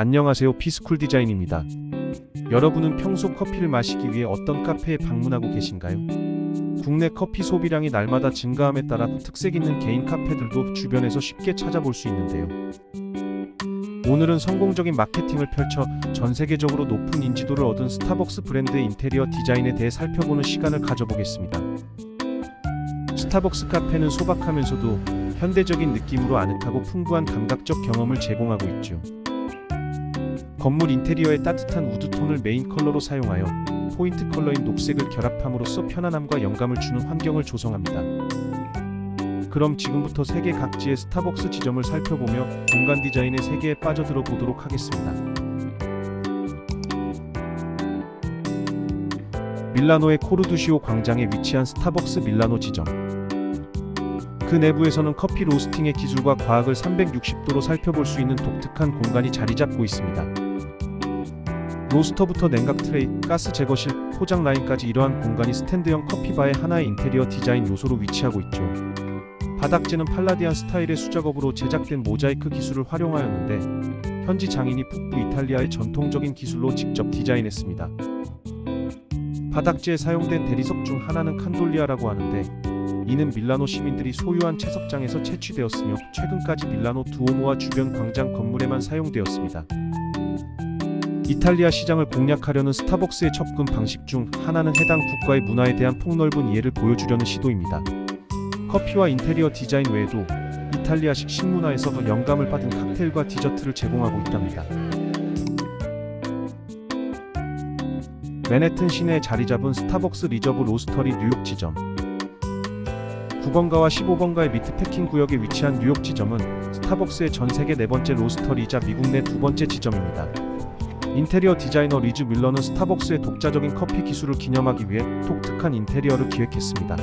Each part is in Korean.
안녕하세요. 피스쿨 디자인입니다. 여러분은 평소 커피를 마시기 위해 어떤 카페에 방문하고 계신가요? 국내 커피 소비량이 날마다 증가함에 따라 특색 있는 개인 카페들도 주변에서 쉽게 찾아볼 수 있는데요. 오늘은 성공적인 마케팅을 펼쳐 전 세계적으로 높은 인지도를 얻은 스타벅스 브랜드의 인테리어 디자인에 대해 살펴보는 시간을 가져보겠습니다. 스타벅스 카페는 소박하면서도 현대적인 느낌으로 아늑하고 풍부한 감각적 경험을 제공하고 있죠. 건물 인테리어에 따뜻한 우드톤을 메인 컬러로 사용하여 포인트 컬러인 녹색을 결합함으로써 편안함과 영감을 주는 환경을 조성합니다. 그럼 지금부터 세계 각지의 스타벅스 지점을 살펴보며 공간 디자인의 세계에 빠져들어 보도록 하겠습니다. 밀라노의 코르두시오 광장에 위치한 스타벅스 밀라노 지점. 그 내부에서는 커피 로스팅의 기술과 과학을 360도로 살펴볼 수 있는 독특한 공간이 자리 잡고 있습니다. 로스터부터 냉각 트레이, 가스 제거실, 포장 라인까지 이러한 공간이 스탠드형 커피바의 하나의 인테리어 디자인 요소로 위치하고 있죠. 바닥재는 팔라디안 스타일의 수작업으로 제작된 모자이크 기술을 활용하였는데 현지 장인이 북부 이탈리아의 전통적인 기술로 직접 디자인했습니다. 바닥재에 사용된 대리석 중 하나는 칸돌리아라고 하는데 이는 밀라노 시민들이 소유한 채석장에서 채취되었으며 최근까지 밀라노 두오모와 주변 광장 건물에만 사용되었습니다. 이탈리아 시장을 공략하려는 스타벅스의 접근 방식 중 하나는 해당 국가의 문화에 대한 폭넓은 이해를 보여주려는 시도입니다. 커피와 인테리어 디자인 외에도 이탈리아식 식문화에서 영감을 받은 칵테일과 디저트를 제공하고 있답니다. 맨해튼 시내에 자리 잡은 스타벅스 리저브 로스터리 뉴욕 지점. 9번가와 15번가의 미트 패킹 구역에 위치한 뉴욕 지점은 스타벅스의 전 세계 네 번째 로스터리이자 미국 내 두 번째 지점입니다. 인테리어 디자이너 리즈 밀러는 스타벅스의 독자적인 커피 기술을 기념하기 위해 독특한 인테리어를 기획했습니다.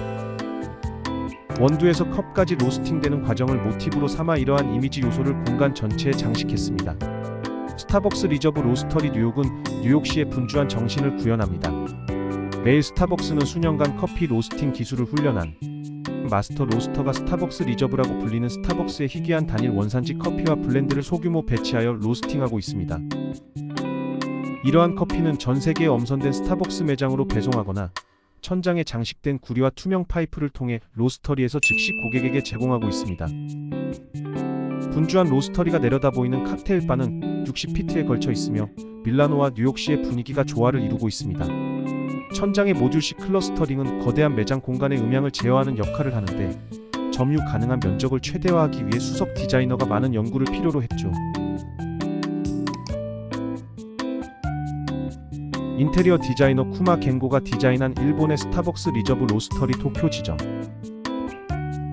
원두에서 컵까지 로스팅되는 과정을 모티브로 삼아 이러한 이미지 요소를 공간 전체에 장식했습니다. 스타벅스 리저브 로스터리 뉴욕은 뉴욕시의 분주한 정신을 구현합니다. 매일 스타벅스는 수년간 커피 로스팅 기술을 훈련한 마스터 로스터가 스타벅스 리저브라고 불리는 스타벅스의 희귀한 단일 원산지 커피와 블렌드를 소규모 배치하여 로스팅하고 있습니다. 이러한 커피는 전 세계에 엄선된 스타벅스 매장으로 배송하거나 천장에 장식된 구리와 투명 파이프를 통해 로스터리에서 즉시 고객에게 제공하고 있습니다. 분주한 로스터리가 내려다 보이는 칵테일 바는 60피트에 걸쳐 있으며 밀라노와 뉴욕시의 분위기가 조화를 이루고 있습니다. 천장의 모듈식 클러스터링은 거대한 매장 공간의 음향을 제어하는 역할을 하는데 점유 가능한 면적을 최대화하기 위해 수석 디자이너가 많은 연구를 필요로 했죠. 인테리어 디자이너 쿠마 겐고가 디자인한 일본의 스타벅스 리저브 로스터리 도쿄 지점.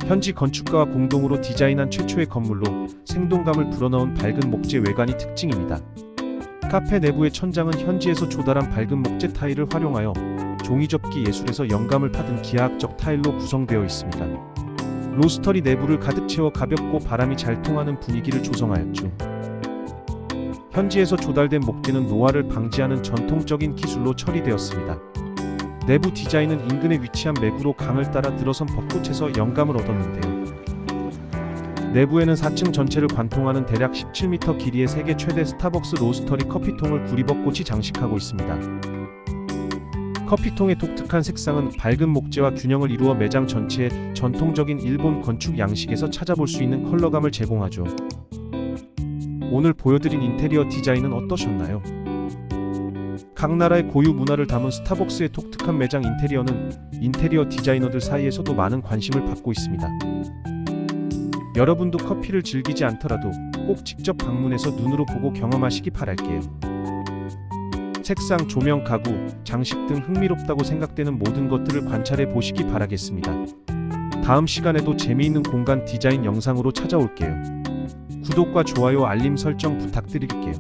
현지 건축가와 공동으로 디자인한 최초의 건물로 생동감을 불어넣은 밝은 목재 외관이 특징입니다. 카페 내부의 천장은 현지에서 조달한 밝은 목재 타일을 활용하여 종이접기 예술에서 영감을 받은 기하학적 타일로 구성되어 있습니다. 로스터리 내부를 가득 채워 가볍고 바람이 잘 통하는 분위기를 조성하였죠. 현지에서 조달된 목재는 노화를 방지하는 전통적인 기술로 처리되었습니다. 내부 디자인은 인근에 위치한 매구로 강을 따라 들어선 벚꽃에서 영감을 얻었는데요. 내부에는 4층 전체를 관통하는 대략 17m 길이의 세계 최대 스타벅스 로스터리 커피통을 구리벚꽃이 장식하고 있습니다. 커피통의 독특한 색상은 밝은 목재와 균형을 이루어 매장 전체에 전통적인 일본 건축 양식에서 찾아볼 수 있는 컬러감을 제공하죠. 오늘 보여드린 인테리어 디자인은 어떠셨나요? 각 나라의 고유 문화를 담은 스타벅스의 독특한 매장 인테리어는 인테리어 디자이너들 사이에서도 많은 관심을 받고 있습니다. 여러분도 커피를 즐기지 않더라도 꼭 직접 방문해서 눈으로 보고 경험하시기 바랄게요. 색상, 조명, 가구, 장식 등 흥미롭다고 생각되는 모든 것들을 관찰해 보시기 바라겠습니다. 다음 시간에도 재미있는 공간 디자인 영상으로 찾아올게요. 구독과 좋아요, 알림 설정 부탁드릴게요.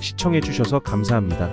시청해주셔서 감사합니다.